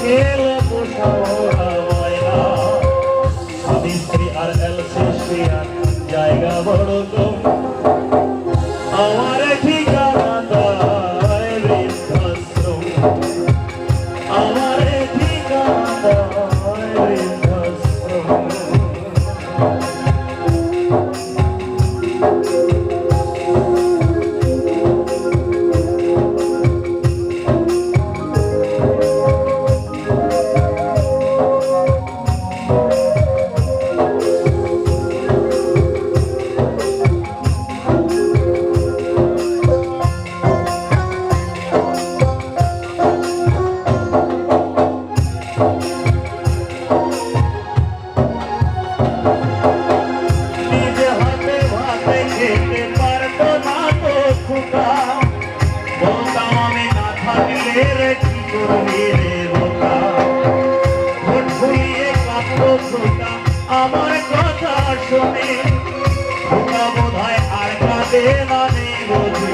খেলে আর এলসি জায়গা বড় দামে না থাকলে রে কি করবি আমার কথা শোনে। বোকা বোধ হয় আর কাঁদে বোঝে